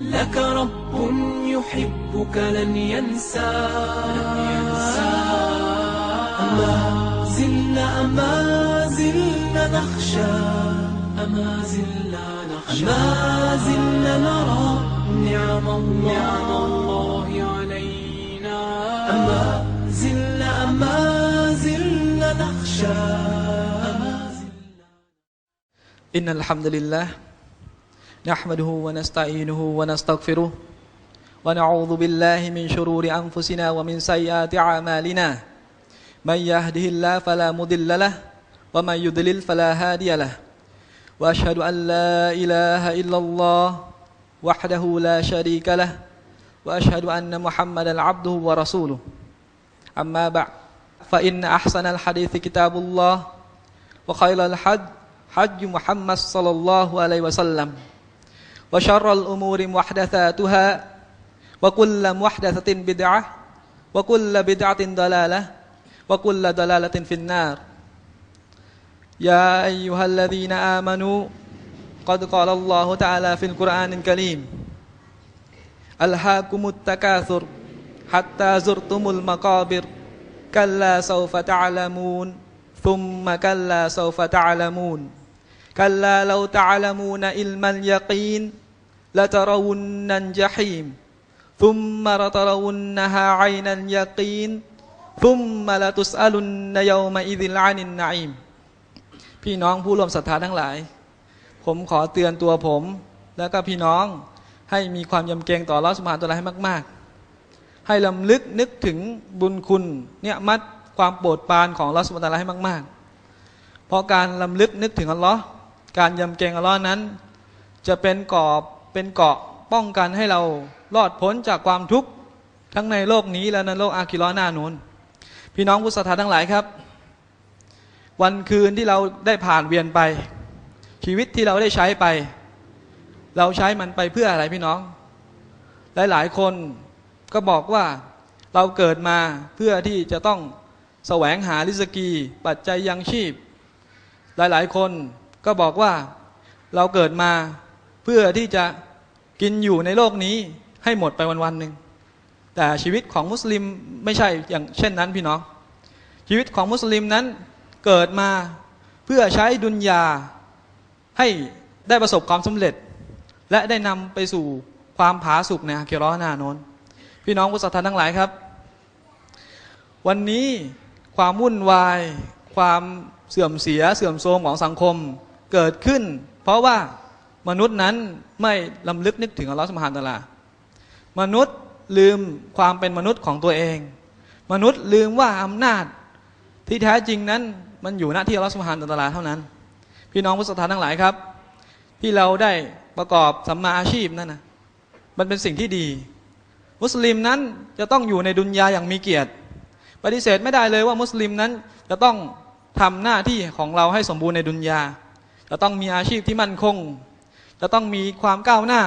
لك رب يحبك لن ينسى. أما زلنا أما زلنا نخشى. أما زلنا نخشى. أما زلنا نرى نعم الله, نعم الله علينا. أما زلنا أما زلنا نخشى. أما زلنا إن الحمد لله نحمده ونستعينه ونستغفره ونعوذ بالله من شرور أنفسنا ومن سيئات أعمالنا. من يهده الله فلا مضل له ومن يضلل فلا هادي له. وأشهد أن لا إله إلا الله وحده لا شريك له. وأشهد أن محمدا عبده ورسوله. أما بعد فإن أحسن الحديث كتاب الله وخير الحج حج محمد صلى الله عليه وسلم. وشر الأمور محدثاتها وكل محدثة بدعة وكل بدعة ضلالة وكل ضلالة في النار. يا أيها الذين آمنوا قد قال الله تعالى في القرآن الكريم ألهاكم التكاثر حتى زرتم المقابر كلا سوف تعلمون ثم كلا سوف تعلمون. كلا لو تعلمون علم اليقين ละตะรวุนนันจะฮีมซุมมาละตะรวุนนะฮาไอนันยะกีนซุมมาละตุสอาลุนนยอมาอิดิลานินนาอิมพี่น้องผู้รวมศรัทธาทั้งหลาย ผมขอเตือนตัวผม แล้วก็พี่น้องให้มีความยำเกรงต่อรัสุภาตัวลาให้มาก ๆ ให้ลำลึกนึกถึงบุญคุณเนี่ยมัดความโปรดปานของรัสุภาตัวลาให้มาก ๆ เพราะการลำลึกนึกถึงอัลลอฮ์การยำเกรงอัลลอฮ์นั้น จะเป็นกรอบ เป็นเกาะป้องกันให้เรารอดพ้นจากความทุกข์ทั้งในโลกนี้และในโลกอาคิรอหน้านูนพี่น้องผู้ศรัทธาทั้งหลายครับ วันคืนที่เราได้ผ่านเวียนไป ชีวิตที่เราได้ใช้ไป เราใช้มันไปเพื่ออะไรพี่น้อง หลายๆคนก็บอกว่าเราเกิดมาเพื่อที่จะต้องแสวงหาลิสกี ปัจจัยยังชีพ หลายๆคนก็บอกว่าเราเกิดมาเพื่อที่จะ กินอยู่ในโลกนี้ให้หมดไปวันๆหนึ่งแต่ชีวิตของมุสลิมไม่ใช่อย่างเช่นนั้นพี่น้อง ชีวิตของมุสลิมนั้นเกิดมาเพื่อใช้ดุนยาให้ได้ประสบความสำเร็จ และได้นำไปสู่ความผาสุกในอาคิรอหน้าโนนพี่น้องผู้ศรัทธาทั้งหลายครับ วันนี้ความวุ่นวาย ความเสื่อมเสียเสื่อมโทรมของสังคมเกิดขึ้น เพราะว่า มนุษย์นั้นไม่ลำลึกนึกถึงอัลลอฮฺสุบฮานตะลามนุษย์ลืมความเป็นมนุษย์ของตัวเอง มนุษย์ลืมว่าอำนาจที่แท้จริงนั้นมันอยู่หน้าที่อัลลอฮฺสุบฮานตะลาเท่านั้น พี่น้องผู้ศรัทธาทั้งหลายครับ ที่เราได้ประกอบสัมมาอาชีพนั่นนะมันเป็นสิ่งที่ดี มุสลิมนั้นจะต้องอยู่ในดุนยาอย่างมีเกียรติ ปฏิเสธไม่ได้เลยว่ามุสลิมนั้นจะต้องทำหน้าที่ของเราให้สมบูรณ์ในดุนยาจะต้องมีอาชีพที่มั่นคง จะต้องมีความก้าวหน้า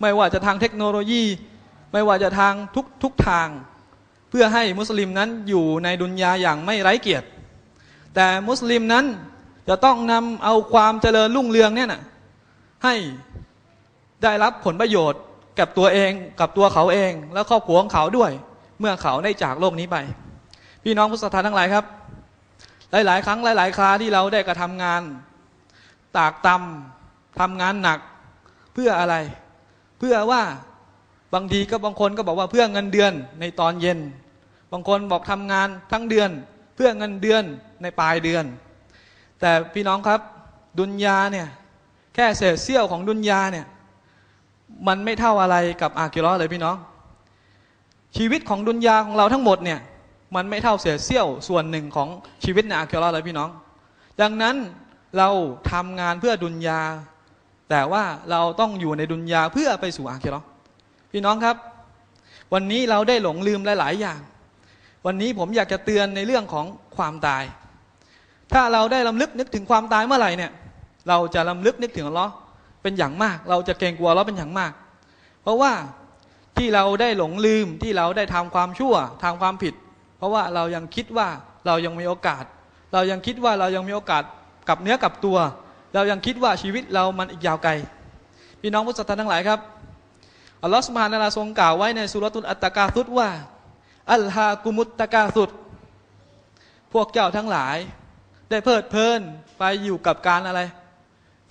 ไม่ว่าจะทางเทคโนโลยี ไม่ว่าจะทางทุกทุกทาง เพื่อให้มุสลิมนั้นอยู่ในดุนยาอย่างไม่ไร้เกียรติ แต่มุสลิมนั้นจะต้องนำเอาความเจริญรุ่งเรืองเนี่ยนะให้ได้รับผลประโยชน์กับตัวเองกับตัวเขาเอง และครอบครัวของเขาด้วย เมื่อเขาได้จากโลกนี้ไป พี่น้องผู้ศรัทธาทั้งหลายครับ หลาย ๆ ครั้งหลาย ๆ คราที่เราได้กระทำงาน ตากตำ ทำงานหนักเพื่ออะไร เพื่อว่าบางทีก็บางคนก็บอกว่าเพื่อเงินเดือนในตอนเย็น บางคนบอกทำงานทั้งเดือน เพื่อเงินเดือนในปลายเดือน แต่พี่น้องครับดุนยาเนี่ยแค่เศษเสี้ยวของดุนยาเนี่ยมันไม่เท่าอะไรกับอากิรอเลยพี่น้อง ชีวิตของดุนยาของเราทั้งหมดเนี่ยมันไม่เท่าเศษเสี้ยวส่วนหนึ่งของชีวิตในอากิรอเลยพี่น้อง ดังนั้นเราทำงานเพื่อดุนยา แต่ว่าเราต้องอยู่ในดุนยาเพื่อไปสู่อาคิราะห์พี่น้องครับ วันนี้เราได้หลงลืมหลาย ๆ อย่าง วันนี้ผมอยากจะเตือนในเรื่องของความตาย ถ้าเราได้ลำลึกนึกถึงความตายเมื่อไหร่เนี่ย เราจะลำลึกนึกถึงลเลาเป็นอย่างมาก เราจะเกรงกลัวลเลาเป็นอย่างมาก เพราะว่าที่เราได้หลงลืมที่เราได้ทำความชั่วทำความผิด เพราะว่าเรายังคิดว่าเรายังมีโอกาส เรายังคิดว่าเรายังมีโอกาสกับเนื้อกับตัว เรายังคิดว่าชีวิตเรามันอีกยาวไกลพี่น้องผู้ศรัทธาทั้งหลายครับอัลลอฮฺสุบฮานาลาทรงกล่าวไว้ในสุรตุลอัตตะกาซุดว่า อัลฮากุมุตตะกาซุด พวกเจ้าทั้งหลาย ได้เพลิดเพลินไปอยู่กับการอะไร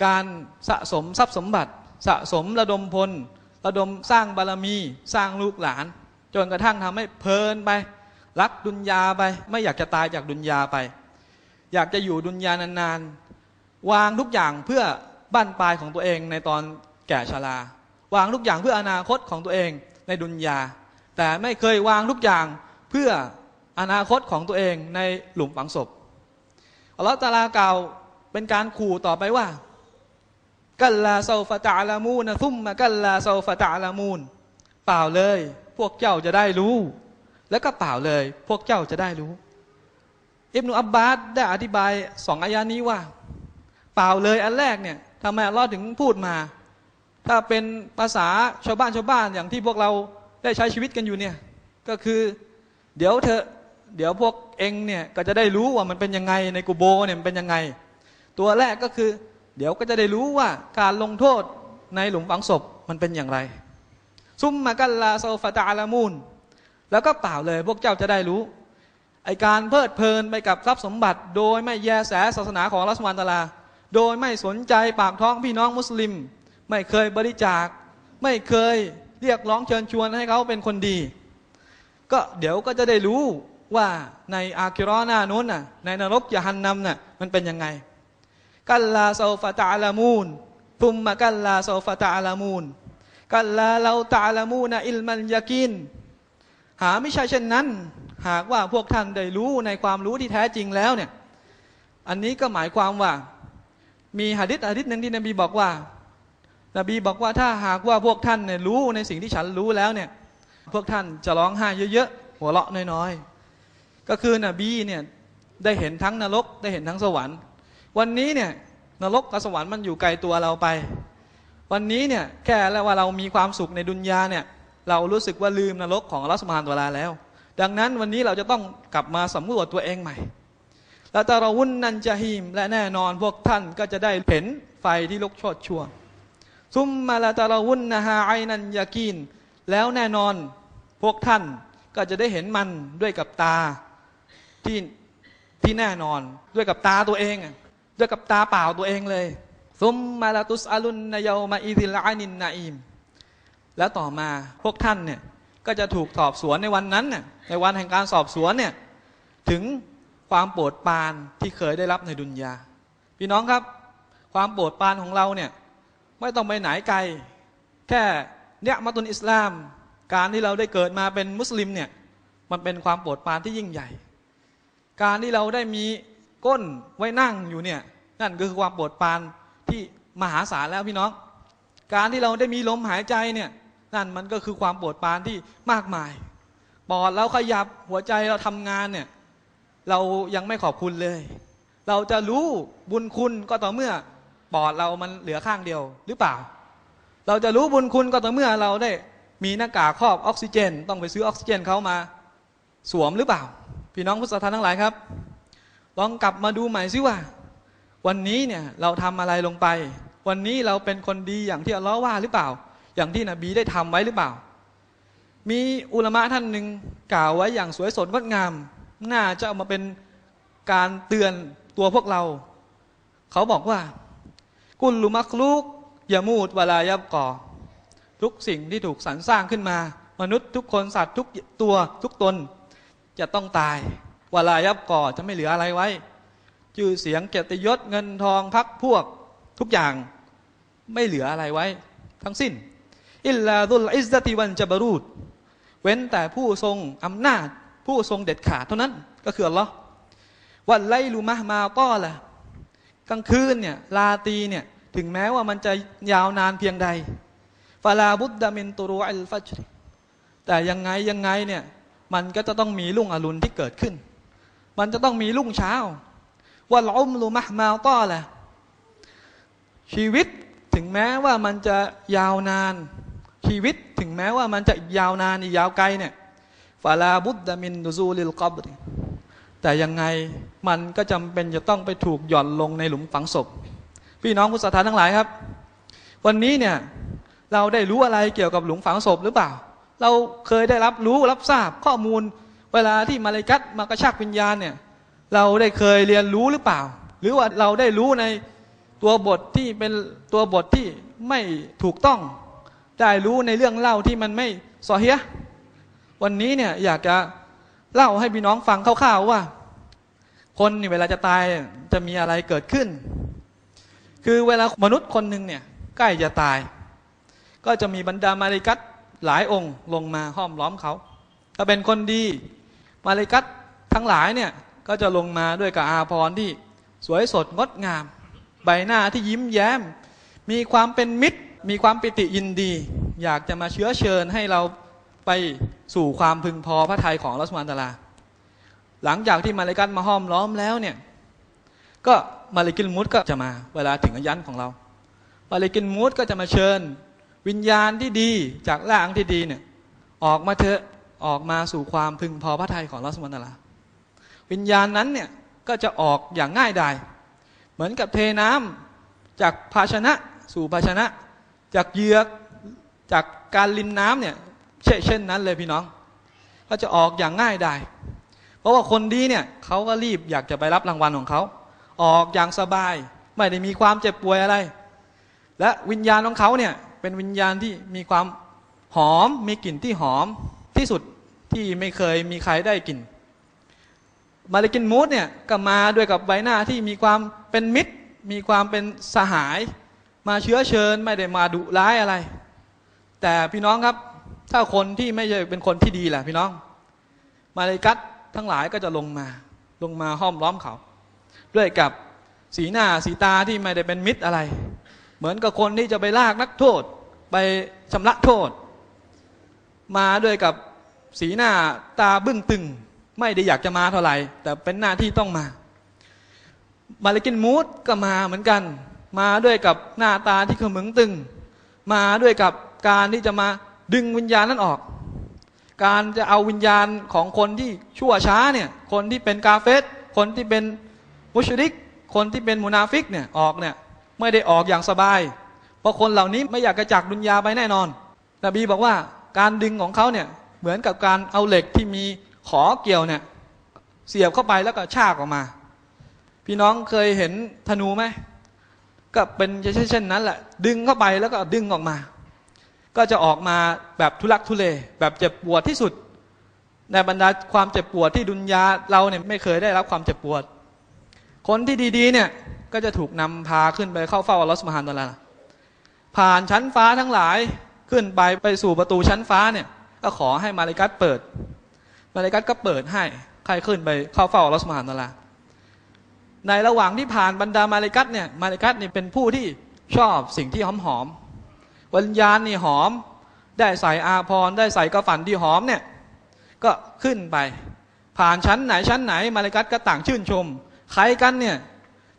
การสะสมทรัพย์สมบัติ สะสมระดมพล ระดมสร้างบารมี สร้างลูกหลาน จนกระทั่งทำให้เพลินไป รักดุนยาไป ไม่อยากจะตายจากดุนยาไป อยากจะอยู่ดุนยานานๆ วางทุกอย่างเพื่อบ้านปลายของตัวเองในตอนแก่ชรา วางทุกอย่างเพื่ออนาคตของตัวเองในดุนยา แต่ไม่เคยวางทุกอย่างเพื่ออนาคตของตัวเองในหลุมฝังศพอัลลอฮฺตาลากล่าวเป็นการขู่ต่อไปว่า กัลลาซาฟะตะอาลามูนซุมมะกัลลาซาฟะตะอาลามูนเปล่าเลย พวกเจ้าจะได้รู้ แล้วก็เปล่าเลย พวกเจ้าจะได้รู้ อิบนุอับบาสได้อธิบายสองอายานี้ว่า เปล่าเลยอันแรกเนี่ยทำไมอัลลอฮ์ถึงพูดมา ถ้าเป็นภาษาชาวบ้านชาวบ้านอย่างที่พวกเราได้ใช้ชีวิตกันอยู่เนี่ยก็คือเดี๋ยวเธอเดี๋ยวพวกเองเนี่ยก็จะได้รู้ว่ามันเป็นยังไงในกูโบเนี่ยมันเป็นยังไง ตัวแรกก็คือ เดี๋ยวก็จะได้รู้ว่าการลงโทษในหลุมฝังศพมันเป็นอย่างไร ซุมมากัลลาโซฟตาลามูนแล้วก็เปล่าเลยพวกเจ้าจะได้รู้ไอการเพลิดเพลินไปกับทรัพย์สมบัติ โดยไม่แยแสศาสนาของรัสมานตะลา โดยไม่สนใจปากท้องพี่น้องมุสลิม ไม่เคยบริจาค ไม่เคยเรียกร้องเชิญชวนให้เขาเป็นคนดี ก็เดี๋ยวก็จะได้รู้ว่าในอาคิรอหน้านู้นน่ะในนรกยะฮันนัมน่ะมันเป็นยังไง กัลลาซฟะตะอาลามูนทุมมะกัลลาซฟะตะอาลามูนกัลลาเราตะอาลามูนอิลมันยากินหาไม่ใช่เช่นนั้น หากว่าพวกท่านได้รู้ในความรู้ที่แท้จริงแล้วเนี่ย อันนี้ก็หมายความว่า มีหะดิษหะดิษหนึ่งที่นบีบอกว่า นบีบอกว่าถ้าหากว่าพวกท่านเนี่ยรู้ในสิ่งที่ฉันรู้แล้วเนี่ย พวกท่านจะร้องไห้เยอะๆ หัวเราะน้อยๆ ก็คือนบีเนี่ยได้เห็นทั้งนรกได้เห็นทั้งสวรรค์ วันนี้เนี่ยนรกกับสวรรค์มันอยู่ไกลตัวเราไป วันนี้เนี่ยแค่แล้วว่าเรามีความสุขในดุนยาเนี่ยเรารู้สึกว่าลืมนรกของอัลลอฮฺสุบฮานตะอาลาแล้ว ดังนั้นวันนี้เราจะต้องกลับมาสำรวจตัวเองใหม่ แล้วตาราวุนนันจะฮีม และแน่นอนพวกท่านก็จะได้เห็นไฟที่ลุกโชดช่วงซุมมาลาตาราวุนนะฮาไอนันยากีน แล้วแน่นอนพวกท่านก็จะได้เห็นมันด้วยกับตาที่ที่แน่นอนด้วยกับตาตัวเอง ด้วยกับตาเปล่าตัวเองเลยซุมมาลาตุสอาลุนนายามาอิซิลอานินนาอิมแล้วต่อมาพวกท่านเนี่ยก็จะถูกสอบสวนในวันนั้นน่ะในวันแห่งการสอบสวนเนี่ยถึง ความโปรดปานที่เคยได้รับในดุนยา พี่น้องครับ ความโปรดปานของเราเนี่ยไม่ต้องไปไหนไกล แค่เนี่ยมาตุนอิสลาม การที่เราได้เกิดมาเป็นมุสลิมเนี่ยมันเป็นความโปรดปานที่ยิ่งใหญ่ การที่เราได้มีก้นไว้นั่งอยู่เนี่ยนั่นก็คือความโปรดปานที่มหาศาลแล้วพี่น้อง การที่เราได้มีลมหายใจเนี่ยนั่นมันก็คือความโปรดปานที่มากมายปอดเราขยับหัวใจเราทำงานเนี่ย เรายังไม่ขอบคุณเลย เราจะรู้บุญคุณก็ต่อเมื่อปอดเรามันเหลือข้างเดียวหรือเปล่า เราจะรู้บุญคุณก็ต่อเมื่อเราได้ มีหน้ากากครอบออกซิเจน ต้องไปซื้อออกซิเจนเขามา สวมหรือเปล่า พี่น้องผู้ศรัทธาทั้งหลายครับ ลองกลับมาดูใหม่ซิว่า วันนี้เนี่ยเราทำอะไรลงไป วันนี้เราเป็นคนดีอย่างที่อัลลอฮ์ว่าหรือเปล่า อย่างที่นบีได้ทำไว้หรือเปล่า มีอุลมะท่านหนึ่งกล่าวไว้อย่างสวยสดงดงาม น่าจะเอามาเป็นการเตือนตัวพวกเรา เขาบอกว่า กุลลุมักลุกยามูดเวลายับก่อ ทุกสิ่งที่ถูกสรรสร้างขึ้นมา มนุษย์ทุกคนสัตว์ทุกตัวทุกตน จะต้องตายเวลายับก่อจะไม่เหลืออะไรไว้ ชื่อเสียงเกียรติยศเงินทองพักพวก ทุกอย่างไม่เหลืออะไรไว้ ทั้งสิ้น อิลลาดุลอิซซติวันจบรูดเว้นแต่ผู้ทรงอำนาจ ผู้ทรงเด็ดขาดเท่านั้นก็คืออัลลอฮ์วันไลลูมะมาก็ละกลางคืนเนี่ยลาตีเนี่ยถึงแม้ว่ามันจะยาวนานเพียงใดฟาลาบุดดามินตุรอัลฟัจรแต่ยังไงยังไงเนี่ยมันก็จะต้องมีรุ่งอรุณที่เกิดขึ้น มันจะต้องมีรุ่งเช้าวันอุมลูมะมาก็ละชีวิตถึงแม้ว่ามันจะยาวนานชีวิตถึงแม้ว่ามันจะยาวนานอีกยาวไกลเนี่ย ฟาลาบุดดามินดูซูลิลกับรแต่ยังไงมันก็จำเป็นจะต้องไปถูกหย่อนลงในหลุมฝังศพ พี่น้องผู้ศรัทธาทั้งหลายครับ วันนี้เนี่ยเราได้รู้อะไรเกี่ยวกับหลุมฝังศพหรือเปล่า เราเคยได้รับรู้รับทราบข้อมูล เวลาที่มาเลากัตมากระชากวิญญาณเนี่ยเราได้เคยเรียนรู้หรือเปล่า หรือว่าเราได้รู้ในตัวบทที่เป็นตัวบทที่ไม่ถูกต้อง ได้รู้ในเรื่องเล่าที่มันไม่ซอเฮีย วันนี้เนี่ยอยากจะเล่าให้พี่น้องฟังคร่าวๆว่า คนนี่เวลาจะตายจะมีอะไรเกิดขึ้น คือเวลามนุษย์คนหนึ่งเนี่ยใกล้จะตาย ก็จะมีบรรดามาริกัตหลายองค์ลงมาห้อมล้อมเขาถ้าเป็นคนดีมาริกัตทั้งหลายเนี่ยก็จะลงมาด้วยกับอาภรที่สวยสดงดงาม ใบหน้าที่ยิ้มแย้ม มีความเป็นมิตร มีความปิติยินดี อยากจะมาเชื้อเชิญให้เราไป สู่ความพึงพอพระทัยของรัสมานตะลา หลังจากที่มาเลกัตมาห้อมล้อมแล้วเนี่ย ก็มาเลกินมูดก็จะมาเวลาถึงอายันของเรา มาเลกินมูดก็จะมาเชิญ วิญญาณที่ดีจากร่างที่ดีเนี่ยออกมาเถอะออกมาสู่ความพึงพอพระทัยของรัสมานตะลา วิญญาณนั้นเนี่ยก็จะออกอย่างง่ายดายเหมือนกับเทน้ำจากภาชนะสู่ภาชนะ จากเยือกจากการลินน้ำเนี่ย เช่เช่นนั้นเลยพี่น้อง ก็จะออกอย่างง่ายไดายเพราะว่าคนดีเนี่ยเขาก็รีบอยากจะไปรับรางวัลของเขา ออกอย่างสบาย ไม่ได้มีความเจ็บป่วยอะไร และวิญญาณของเขาเนี่ยเป็นวิญญาณที่มีความหอมมีกลิ่นที่หอมที่สุดที่ไม่เคยมีใครได้กลิ่นมาเลกินมูดเนี่ยก็มาด้วยกับใบหน้าที่มีความเป็นมิตร มีความเป็นสหาย มาเชื้อเชิญไม่ได้มาดุร้ายอะไร แต่พี่น้องครับ ถ้าคนที่ไม่ใช่เป็นคนที่ดีแหละพี่น้อง มาเลกัตทั้งหลายก็จะลงมา ลงมาห้อมล้อมเขา ด้วยกับสีหน้าสีตาที่ไม่ได้เป็นมิตรอะไร เหมือนกับคนที่จะไปลากนักโทษ ไปชำระโทษ มาด้วยกับสีหน้าตาบึ้งตึง ไม่ได้อยากจะมาเท่าไหร่ แต่เป็นหน้าที่ต้องมา มาเลกินมูดก็มาเหมือนกัน มาด้วยกับหน้าตาที่ขมึงตึง มาด้วยกับการที่จะมา ดึงวิญญาณนั้นออก การจะเอาวิญญาณของคนที่ชั่วช้าเนี่ย คนที่เป็นกาเฟสคนที่เป็นมุชริก คนที่เป็นมุนาฟิกเนี่ยออกเนี่ยไม่ได้ออกอย่างสบาย เพราะคนเหล่านี้ไม่อยากกระจักดุนยาไปแน่นอน นบีบอกว่าการดึงของเขาเนี่ยเหมือนกับการเอาเหล็กที่มีขอเกี่ยวเนี่ยเสียบเข้าไปแล้วก็ชากออกมา พี่น้องเคยเห็นธนูไหมก็เป็นเช่นนั้นแหละ ดึงเข้าไปแล้วก็ดึงออกมา ก็จะออกมาแบบทุลักทุเล แบบเจ็บปวดที่สุด ในบรรดาความเจ็บปวดที่ดุนยาเราเนี่ยไม่เคยได้รับความเจ็บปวด คนที่ดีๆเนี่ยก็จะถูกนำพาขึ้นไปเข้าเฝ้าอัลลอฮฺสุบฮานตะลาผ่านชั้นฟ้าทั้งหลายขึ้นไปไปสู่ประตูชั้นฟ้าเนี่ย ก็ขอให้มาลิกัตเปิด มาลิกัตก็เปิดให้ใครขึ้นไปเข้าเฝ้าอัลลอฮฺสุบฮานตะลาในระหว่างที่ผ่านบรรดามาลิกัตเนี่ยมาลิกัตนี่ยเป็นผู้ที่ชอบสิ่งที่หอมหอม วิญญาณนี่หอม ได้ใส่อาพรได้ใส่กระฝันที่หอมเนี่ยก็ขึ้นไป ผ่านชั้นไหนชั้นไหนมาลิกัตก็ต่างชื่นชมใครกันเนี่ย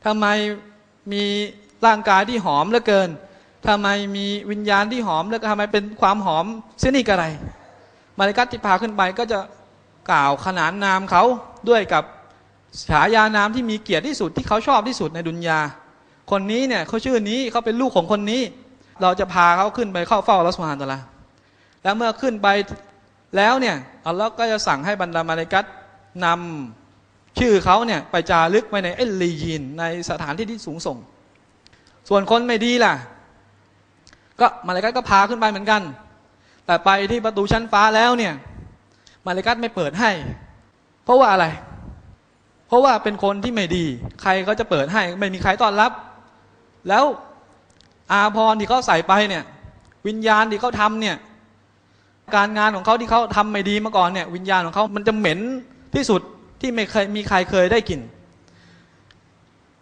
ทำไมมีร่างกายที่หอมเหลือเกินทำไมมีวิญญาณที่หอมแล้วก็ทำไมเป็นความหอมเสยนี่กระไรมาลิกัตที่พาขึ้นไปก็จะกล่าวขนานนามเขาด้วยกับฉายานามที่มีเกียรติที่สุดที่เขาชอบที่สุดในดุนยา คนนี้เนี่ยเขาชื่อนี้เขาเป็นลูกของคนนี้ เราจะพาเขาขึ้นไปเข้าเฝ้ารัสมานตะลาแล้วเมื่อขึ้นไปแล้วเนี่ยอัลลอฮ์ก็จะสั่งให้บรรดามาลิกัตนำชื่อเขาเนี่ยไปจารึกไว้ในเอลลียีนในสถานที่ที่สูงส่ง ส่วนคนไม่ดีล่ะ ก็มาลิกัตก็พาขึ้นไปเหมือนกัน แต่ไปที่ประตูชั้นฟ้าแล้วเนี่ยมาลิกัตไม่เปิดให้ เพราะว่าอะไร เพราะว่าเป็นคนที่ไม่ดี ใครเขาจะเปิดให้ ไม่มีใครต้อนรับ แล้ว อาพรที่เขาใส่ไปเนี่ย วิญญาณที่เขาทำเนี่ย การงานของเขาที่เขาทำไม่ดีมาก่อนเนี่ย วิญญาณของเขามันจะเหม็นที่สุดที่ไม่เคยมีใครเคยได้กลิ่น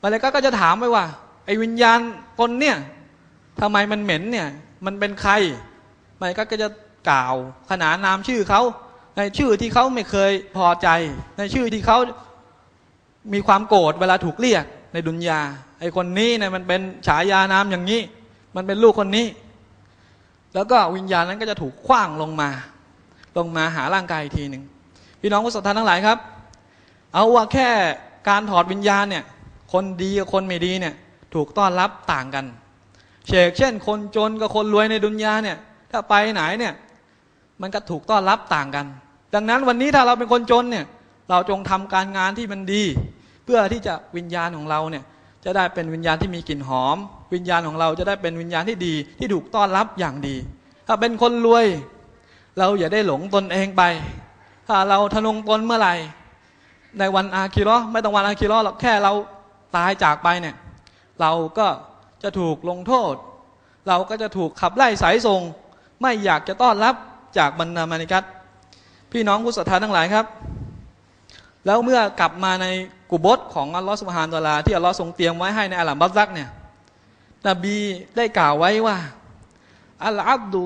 มาลิกัตก็จะถามไปว่า ไอ้วิญญาณคนเนี่ยทำไมมันเหม็นเนี่ย มันเป็นใครมาลิกัตก็จะกล่าวขนานนามชื่อเขาในชื่อที่เขาไม่เคยพอใจ ในชื่อที่เขามีความโกรธเวลาถูกเรียก ในดุนยาไอคนนี้เนี่ยมันเป็นฉายานามอย่างนี้ มันเป็นลูกคนนี้ แล้วก็วิญญาณนั้นก็จะถูกคว้างลงมา ลงมาหาร่างกายอีกทีหนึ่งพี่น้องผู้ศรัทธาทั้งหลายครับ เอาว่าแค่การถอดวิญญาณเนี่ย คนดีกับคนไม่ดีเนี่ยถูกต้อนรับต่างกันเชกเช่น คนจนกับคนรวยในดุนยาเนี่ย ถ้าไปไหนเนี่ย มันก็ถูกต้อนรับต่างกัน ดังนั้นวันนี้ถ้าเราเป็นคนจนเนี่ย เราจงทำการงานที่มันดี เพื่อที่จะวิญญาณของเราเนี่ยจะได้เป็นวิญญาณที่มีกลิ่นหอม วิญญาณของเราจะได้เป็นวิญญาณที่ดีที่ถูกต้อนรับอย่างดี ถ้าเป็นคนรวย เราอย่าได้หลงตนเองไป ถ้าเราทะนงตนเมื่อไหร่ ในวันอาคิรอห์ไม่ต้องวันอาคิรอห์หรอกแค่เราตายจากไปเนี่ยเราก็จะถูกลงโทษ เราก็จะถูกขับไล่สายส่งไม่อยากจะต้อนรับจากบรรดามานิกัตพี่น้องผู้ศรัทธาทั้งหลายครับ แล้วเมื่อกลับมาใน กุบตของอัลลอฮฺสุบฮานตะอลา ที่อัลลอฮ์ทรงเตรียมไว้ให้ในอัลลัมบัซักเนี่ยนบีได้กล่าวไว้ว่าอัลอับดุ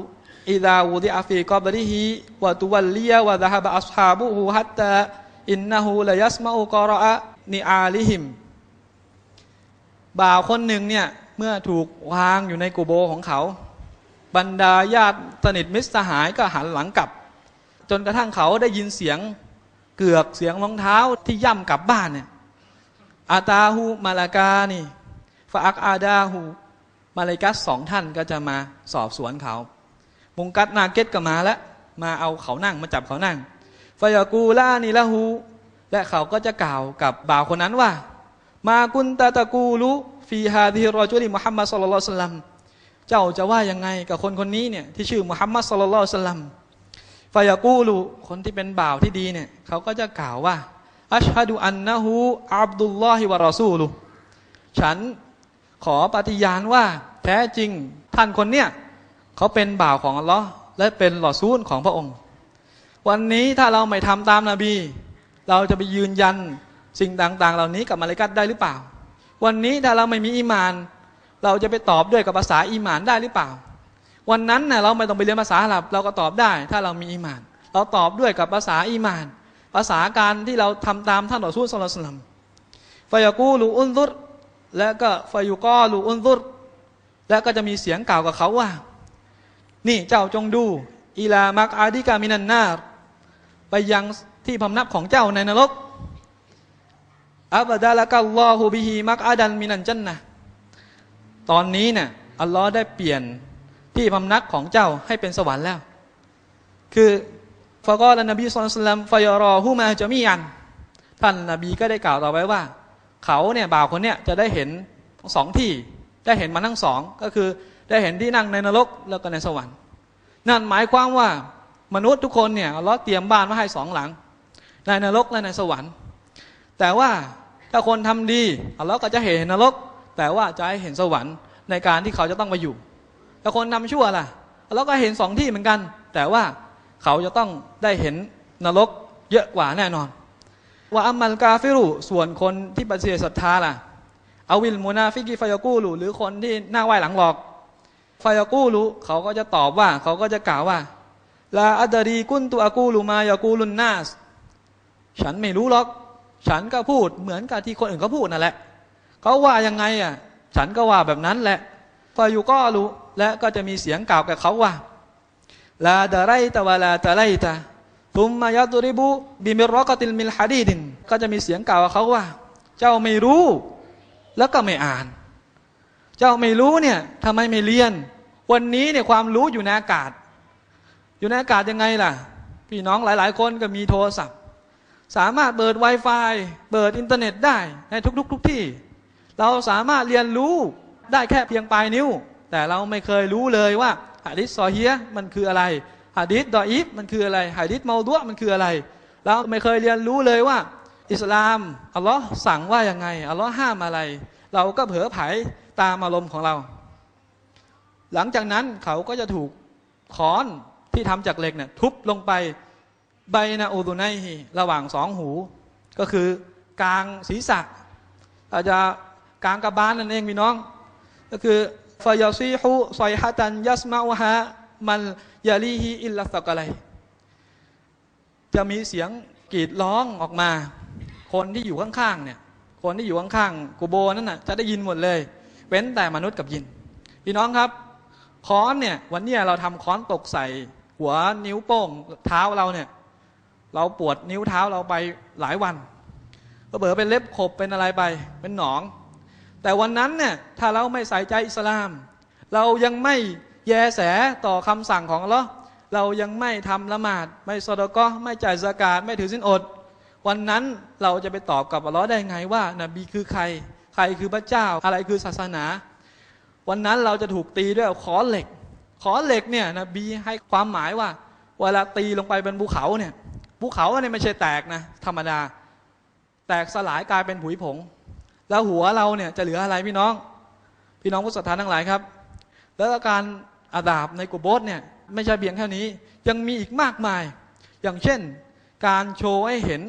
อิดาวูดิอาฟีกอบริฮิวะตุวัลลียวะดะฮะบะอัศฮาบุฮูฮัตตาอินนะฮูลยัสมาอุกอรอะนิอาลิฮิม บ่าวคนหนึ่งเนี่ย เมื่อถูกวางอยู่ในกุโบของเขา บรรดาญาติสนิทมิตรสหายก็หันหลังกลับ จนกระทั่งเขาได้ยินเสียงเกือกเสียงรองเท้าที่ย่ำกลับบ้านเนี่ย อาตาหูมาลากานี่ฟาอักอาดาหูมาเลกัสสองท่านก็จะมาสอบสวนเขามุงกัดนาเกตก็มาแล้วมาเอาเขานั่งมาจับเขานั่งฟายากูล่านีละหูและเขาก็จะกล่าวกับบ่าวคนนั้นว่า มากุนตาตะกูลุฟีฮาดิรอจุลิมุฮัมมัดสุลลัลสลัมเจ้าจะว่ายังไงกับคนคนนี้เนี่ยที่ชื่อมุฮัมมัดสุลลัลสลัมฟายากูลุคนที่เป็นบ่าวที่ดีเนี่ยเขาก็จะกล่าวว่า อัชฮะดูอันนะฮูอับดุลลอฮิวะรอซูลุฉันขอปฏิญาณว่า แท้จริงท่านคนเนี้ยเขาเป็นบ่าวของอัลลอฮ์และเป็นหลอซูลของพระองค์ วันนี้ถ้าเราไม่ทำตามนาบี เราจะไปยืนยันสิ่งต่าง ๆ เหล่านี้กับมาเลกัตได้หรือเปล่า วันนี้ถ้าเราไม่มีอีมาน เราจะไปตอบด้วยกับภาษาอีมานได้หรือเปล่า วันนั้นเน่ยเราไม่ต้องไปเรียนภาษาอาหรับเราก็ตอบได้ ถ้าเรามีอีมาน เราตอบด้วยกับภาษาอีมาน ภาษาการที่เราทำตามท่านอัลลอฮฺสุลตัลลัมฟายกูลูอุนซุรและก็ฟายุกอลูอุนซุรและก็จะมีเสียงกล่าวกับเขาว่า นี่เจ้าจงดู อีลามักอาดิกามินันนาไปยังที่พำนักของเจ้าในนรกอับดาละกัลลอฮูบิฮิมักอาดันมินันจันนะตอนนี้เนี่ยอัลลอฮ์ได้เปลี่ยนที่พำนักของเจ้าให้เป็นสวรรค์แล้ว คือ ฟะกอลนบีสุลต่านฟายรอฮูมาจะมีอัน ท่านนบีก็ได้กล่าวต่อไปว่า เขาเนี่ยบ่าวคนเนี้ยจะได้เห็นสองที่ได้เห็นมันทั้งสองก็คือได้เห็นที่นั่งในนรกแล้วก็ในสวรรค์ นั่นหมายความว่ามนุษย์ทุกคนเนี่ยอัลลอฮ์เตรียมบ้านมาให้สองหลัง ในนรกและในสวรรค์ แต่ว่าถ้าคนทำดีอัลลอฮ์ก็จะเห็นนรก แต่ว่าจะให้เห็นสวรรค์ในการที่เขาจะต้องไปอยู่ถ้าคนทำชั่วล่ะอัลลอฮ์ก็เห็นสองที่เหมือนกัน แต่ว่า เขาจะต้องได้เห็นนรกเยอะกว่าแน่นอนว่าอัมมัลกาฟิรุส่วนคนที่ปฏิเสธศรัทธาล่ะอาวิลมูนาฟิกิฟายกูลูหรือคนที่หน้าไหว้หลังหลอกฟายกูลูเขาก็จะตอบว่า เขาก็จะกล่าวว่าลาอัดรีกุนตุอากูลูมายากูลุนนาสฉันไม่รู้หรอก ฉันก็พูดเหมือนกับที่คนอื่นเขาพูดนั่นแหละ เขาว่ายังไงอะ ฉันก็ว่าแบบนั้นแหละฟายุก็รู้และก็จะมีเสียงกล่าวกับเขาว่า ลาดะไรตะวะลาตะไรตะตุมมายาตุริบุบิมิรอกติลมิลฮะดีดิน ก็จะมีเสียงกล่าวเขาว่า เจ้าไม่รู้ แล้วก็ไม่อ่าน เจ้าไม่รู้เนี่ยทำไมไม่เรียน วันนี้เนี่ยความรู้อยู่ในอากาศ อยู่ในอากาศยังไงล่ะ พี่น้องหลาย ๆ คนก็มีโทรศัพท์ สามารถเปิด Wi-Fi เปิดอินเทอร์เน็ตได้ในทุกๆทุกที่ เราสามารถเรียนรู้ได้แค่เพียงปลายนิ้ว แต่เราไม่เคยรู้เลยว่า หะดิษซอเฮียมันคืออะไรหะดิษดออีฟมันคืออะไรหะดิษเมาดัวมันคืออะไร เราไม่เคยเรียนรู้เลยว่า อิสลามอัลลอฮ์สั่งว่ายังไงอัลลอฮ์ห้ามอะไร เราก็เผลอไผตามอารมณ์ของเรา หลังจากนั้นเขาก็จะถูกค้อนที่ทำจากเหล็กเนี่ยทุบลงไปใบนาอูดุไนฮีระหว่างสองหู ก็คือกลางศีรษะอาจจะกลางกระบาลนั่นเองพี่น้อง ก็คือ ฟยาซีฮูซอยฮัตันยัสมาอฮะมันยาลีฮีอิลลัสกอะไร จะมีเสียงกรีดร้องออกมา คนที่อยู่ข้างๆเนี่ยคนที่อยู่ข้างๆกูโบนั่นน่ะจะได้ยินหมดเลย เว้นแต่มนุษย์กับยิน พี่น้องครับค้อนเนี่ยวันนี้เราทำค้อนตกใส่ หัวนิ้วโป้งเท้าเราเนี่ย เราปวดนิ้วเท้าเราไปหลายวันก็เบอเป็นเล็บขบเป็นอะไรไป เป็นหนอง แต่วันนั้นเนี่ยถ้าเราไม่ใส่ใจอิสลาม เรายังไม่แยแสต่อคำสั่งของอัลเลาะห์เรายังไม่ทำละหมาด ไม่สอดก็ไม่จ่ายสกาดไม่ถือสินอด วันนั้นเราจะไปตอบกับอัลลาะห์ได้ไงว่านบีคือใคร ใครคือพระเจ้า อะไรคือศาสนา วันนั้นเราจะถูกตีด้วยขอเหล็ก ขอเหล็กเนี่ยนบีให้ความหมายว่า เวลาตีลงไปบนภูเขาเนี่ยภูเขาเนี่ยไม่ใช่แตกนะธรรมดา แตกสลายกลายเป็นผุยผง แล้วหัวเราเนี่ยจะเหลืออะไรพี่น้อง พี่น้องผู้ศรัทธาทั้งหลายครับ แล้วการอาดาบในกุโบสเนี่ยไม่ใช่เพียงแค่นี้ ยังมีอีกมากมาย อย่างเช่น การโชว์ให้เห็น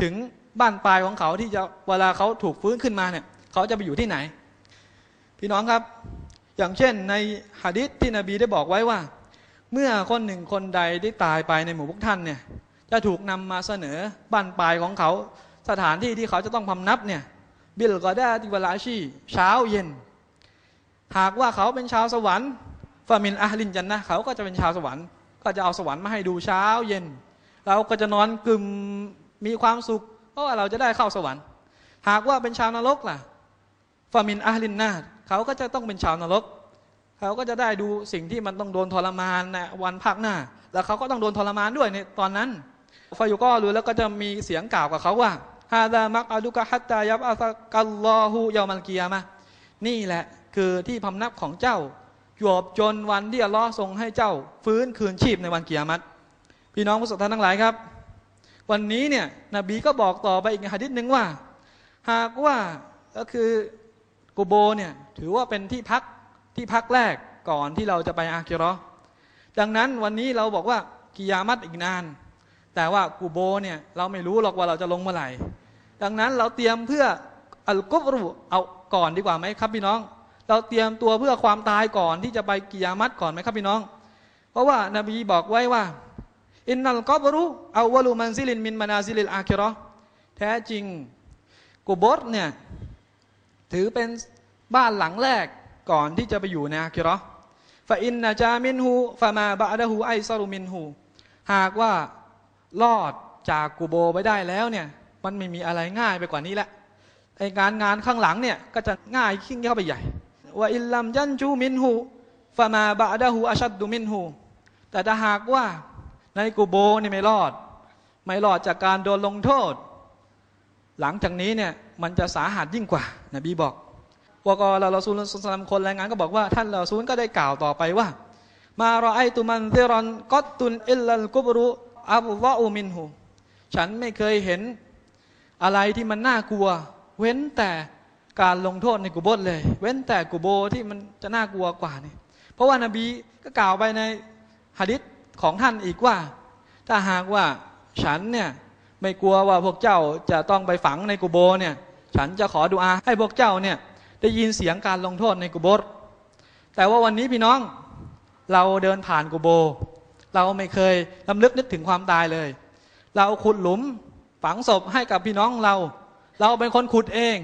ถึงบ้านปลายของเขาที่จะเวลาเขาถูกฟื้นขึ้นมาเนี่ยเขาจะไปอยู่ที่ไหน พี่น้องครับ อย่างเช่นในหะดิษที่นบีได้บอกไว้ว่า เมื่อคนหนึ่งคนใดได้ตายไปในหมู่พวกท่านเนี่ยจะถูกนำมาเสนอบ้านปลายของเขา สถานที่ที่เขาจะต้องพำนับเนี่ย บิลกอดาติวลาชีเช้าเย็น หากว่าเขาเป็นชาวสวรรค์ฟามินอาลินจันนะเขาก็จะเป็นชาวสวรรค์ ก็จะเอาสวรรค์มาให้ดูเช้าเย็น เราก็จะนอนกึมมีความสุข เพราะว่าเราจะได้เข้าสวรรค์ หากว่าเป็นชาวนรกล่ะฟามินอาลินนาเขาก็จะต้องเป็นชาวนรก เขาก็จะได้ดูสิ่งที่มันต้องโดนทรมานในวันภาคหน้า แล้วเขาก็ต้องโดนทรมานด้วยในตอนนั้นฟายุก็รู้แล้วก็จะมีเสียงกล่าวกับเขาว่า ฮาดามักอาดุกะฮัตตายับอัสกัลลอฮูยามัลกียามะนี่แหละคือที่พำนับของเจ้าจวบจนวันที่อัลลอฮ์ทรงให้เจ้า ฟื้นคืนชีพในวันกิยามัตพี่น้องผู้ศรัทธาทั้งหลายครับ วันนี้เนี่ยนบีก็บอกต่อไปอีกหะดิษหนึ่งว่า หากว่าก็คือกูโบเนี่ยถือว่าเป็นที่พักที่พักแรกก่อนที่เราจะไปอาคิรอดังนั้นวันนี้เราบอกว่ากิยามัตอีกนาน แต่ว่ากูโบเนี่ยเราไม่รู้หรอกว่าเราจะลงเมื่อไหร่ ดังนั้นเราเตรียมเพื่ออัลกุบรุเอาก่อนดีกว่าไหมครับพี่น้อง เราเตรียมตัวเพื่อความตายก่อนที่จะไปกิยามัตก่อนไหมครับพี่น้อง เพราะว่านาบีบอกไว้ว่า อินนัลกอบรุเอาวลูมันซิลินมินมานาซิลิลอาคิรอแท้จริงกุโบสเนี่ยถือเป็นบ้านหลังแรกก่อนที่จะไปอยู่ในอาคิรอฟาอินนาจามินหูฟามาบะดะหูไอซารุมินหูหากว่ารอดจากกูโบไปได้แล้วเนี่ย มันไม่มีอะไรง่ายไปกว่านี้และไองานงานข้างหลังเนี่ยก็จะง่ายขึ้นเข้าไปใหญ่ว่าอิลลัมยันจูมินหูฟามาบะดะหูอัชัดดุมินหูแต่ถ้าหากว่าในกูโบนี่ไม่รอด ไม่รอดจากการโดนลงโทษ หลังจากนี้เนี่ยมันจะสาหัสยิ่งกว่า นบีบอกวกอลาลอซูลสลามคนรายงานก็บอกว่าท่านลอซูลก็ได้กล่าวต่อไปว่า มารอไอตุมันเซรอนกอตตุนอิลลัลกุบรุอับวะอูมินหูฉันไม่เคยเห็น อะไรที่มันน่ากลัว เว้นแต่การลงโทษในกุโบสเลย เว้นแต่กุโบที่มันจะน่ากลัวกว่านี่เพราะว่านาบีก็กล่าวไปในหะดิษของท่านอีกว่า ถ้าหากว่าฉันเนี่ยไม่กลัวว่าพวกเจ้าจะต้องไปฝังในกุโบเนี่ย ฉันจะขอดุอาให้พวกเจ้าเนี่ยได้ยินเสียงการลงโทษในกุโบสแต่ว่าวันนี้พี่น้องเราเดินผ่านกุโบ เราไม่เคยลำลึกนึกถึงความตายเลย เราขุดหลุม ฝังศพให้กับพี่น้องเรา เราเป็นคนขุดเอง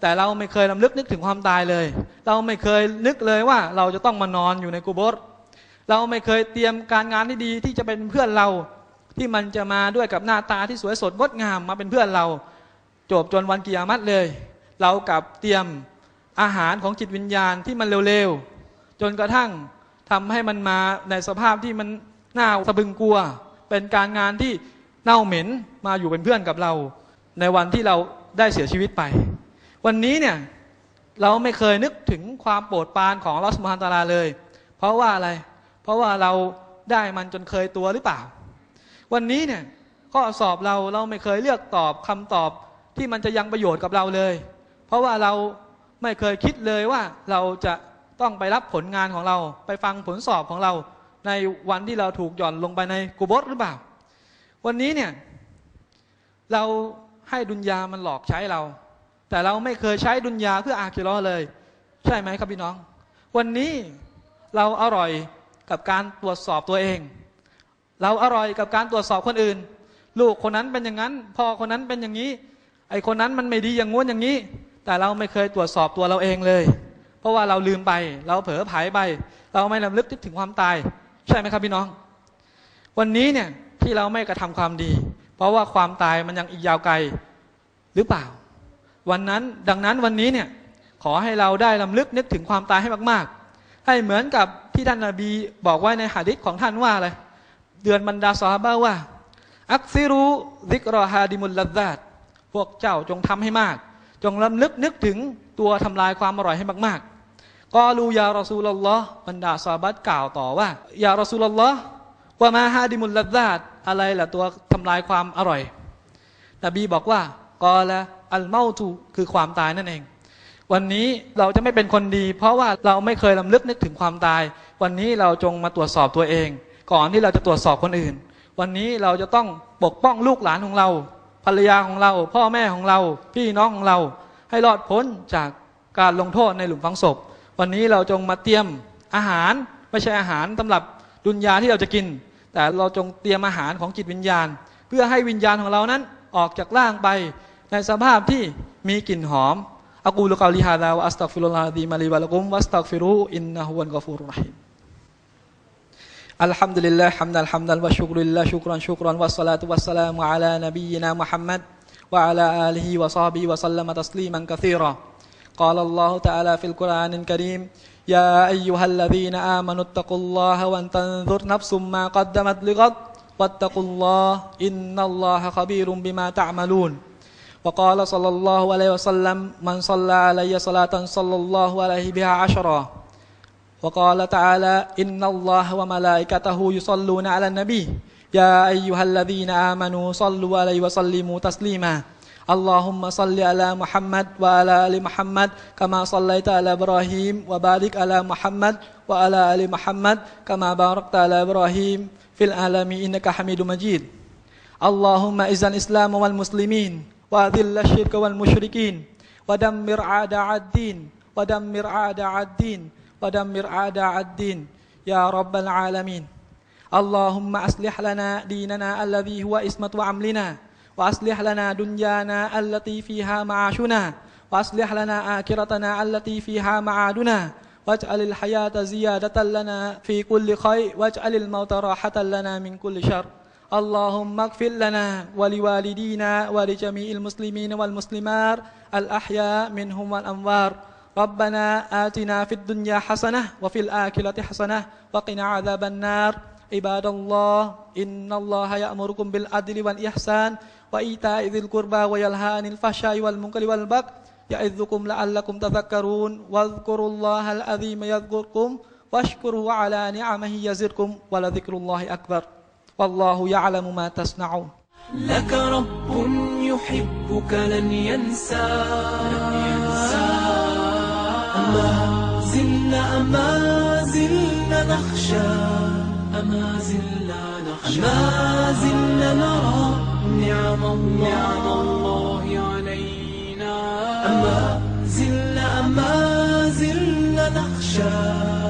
แต่เราไม่เคยลำลึกนึกถึงความตายเลย เราไม่เคยนึกเลยว่าเราจะต้องมานอนอยู่ในกุโบสเราไม่เคยเตรียมการงานที่ดีที่จะเป็นเพื่อนเราที่มันจะมาด้วยกับหน้าตาที่สวยสดงดงามมาเป็นเพื่อนเรา จบจนวันกิยามัตเลย เรากับเตรียมอาหารของจิตวิญญาณที่มันเร็วๆ จนกระทั่งทำให้มันมาในสภาพที่มันน่าสะบึงกลัว เป็นการงานที่ เน่าเหม็นมาอยู่เป็นเพื่อนกับเรา ในวันที่เราได้เสียชีวิตไป วันนี้เนี่ยเราไม่เคยนึกถึงความโปรดปรานของลอสมาตาลาเลย เพราะว่าอะไร เพราะว่าเราได้มันจนเคยตัวหรือเปล่า วันนี้เนี่ยข้อสอบเราเราไม่เคยเลือกตอบคำตอบที่มันจะยังประโยชน์กับเราเลย เพราะว่าเราไม่เคยคิดเลยว่าเราจะต้องไปรับผลงานของเรา ไปฟังผลสอบของเรา ในวันที่เราถูกหย่อนลงไปในกูบสหรือเปล่า วันนี้เนี่ย เราให้ดุนยามันหลอกใช้เรา แต่เราไม่เคยใช้ดุนยาเพื่ออาคิรอเลย ใช่ไหมครับพี่น้อง วันนี้เราอร่อยกับการตรวจสอบตัวเอง เราอร่อยกับการตรวจสอบคนอื่น ลูกคนนั้นเป็นอย่างนั้นพ่อคนนั้นเป็นอย่างนี้ ไอคนนั้นมันไม่ดีอย่างงู้นอย่างนี้ แต่เราไม่เคยตรวจสอบตัวเราเองเลย เพราะว่าเราลืมไป เราเผลอผายไป เราไม่ลำลึกถึงความตาย ใช่ไหมครับพี่น้อง วันนี้เนี่ย ที่เราไม่กระทำความดี เพราะว่าความตายมันยังอีกยาวไกลหรือเปล่า วันนั้นดังนั้นวันนี้เนี่ยขอให้เราได้ลำลึกนึกถึงความตายให้มากๆ ให้เหมือนกับที่ท่านนาบีบอกไว้ในหะดิษของท่านว่าอะไรเดือนบรรดาซอฮาบะว่า อักซิรุซิกรอฮาดิมุลลัซาตพวกเจ้าจงทำให้มาก จงลำลึกนึกถึงตัวทำลายความอร่อยให้มากๆกอลูยารอซูลลอฮ์บรรดาซอฮาบัตกล่าวต่อว่ายารอซูลลอฮ์ว่ามาฮาดิมุลลัซาต อะไรล่ะตัวทำลายความอร่อยนบีบอกว่ากอละอัลเมาตูคือความตายนั่นเอง วันนี้เราจะไม่เป็นคนดี เพราะว่าเราไม่เคยลำลึกนึกถึงความตาย วันนี้เราจงมาตรวจสอบตัวเอง ก่อนที่เราจะตรวจสอบคนอื่น วันนี้เราจะต้องปกป้องลูกหลานของเรา ภรรยาของเรา พ่อแม่ของเรา พี่น้องของเรา ให้รอดพ้นจากการลงโทษในหลุมฝังศพ วันนี้เราจงมาเตรียมอาหารไม่ใช่อาหารสำหรับดุนยาที่เราจะกิน แต่เราจงเตรียมอาหารของจิตวิญญาณ เพื่อให้วิญญาณของเรานั้นออกจากร่างไป ในสภาพที่มีกลิ่นหอมอักูลุกาลิฮาดาวะอัสตักฟิรุลลาฮดีมาลีวะลักุมวัสตักฟิรูอินนะฮุวัลกอฟูรุรรหีม الحمد لله حمدا حمدا والشكر لله شكرا شكرا والصلاة والسلام على نبينا محمد وعلى آله وصحبه وسلم تسليما كثيرا قال الله تعالى في القرآن الكريم يا أيها الذين آمنوا اتقوا الله وانتنظر نفس ما قدمت لغد واتقوا الله إن الله خبير بما تعملون. وقال صلى الله عليه وسلم من صلى علي صلاة صلى الله عليه بها عشرا. وقال تعالى إن الله وملائكته يصلون على النبي. يا أيها الذين آمنوا صلوا عليه وسلموا تسليما. اللهم صل على محمد وعلى آل محمد كما صليت على إبراهيم وبارك على محمد وعلى آل محمد كما باركت على إبراهيم في العالمين إنك حميد مجيد اللهم إذا الإسلام والمسلمين وأذل الشرك والمشركين ودمر أعداء الدين ودمر أعداء الدين ودمر أعداء الدين يا رب العالمين اللهم أصلح لنا ديننا الذي هو اسمة عملنا وأصلح لنا دنيانا التي فيها معاشنا وأصلح لنا آخرتنا التي فيها معادنا. واجعل الحياة زيادة لنا في كل خير واجعل الموت راحة لنا من كل شر. اللهم اغفر لنا ولوالدينا ولجميع المسلمين والمسلمات الأحياء منهم والأموات. ربنا آتنا في الدنيا حسنة وفي الآخرة حسنة وقنا عذاب النار. عباد الله إن الله يأمركم بالعدل والإحسان وإيتاء ذي القربى وينهى عن الفحشاء والمنكر والبغي يعظكم لعلكم تذكرون واذكروا الله العظيم يذكركم واشكروا على نعمه يزدكم ولذكر الله أكبر والله يعلم ما تصنعون لك رب يحبك لن ينسى أما زلنا أما زلنا نخشى أما زلنا نخشى. أما زلنا نرى نعم الله علينا. أما زلنا أما زلنا نخشى.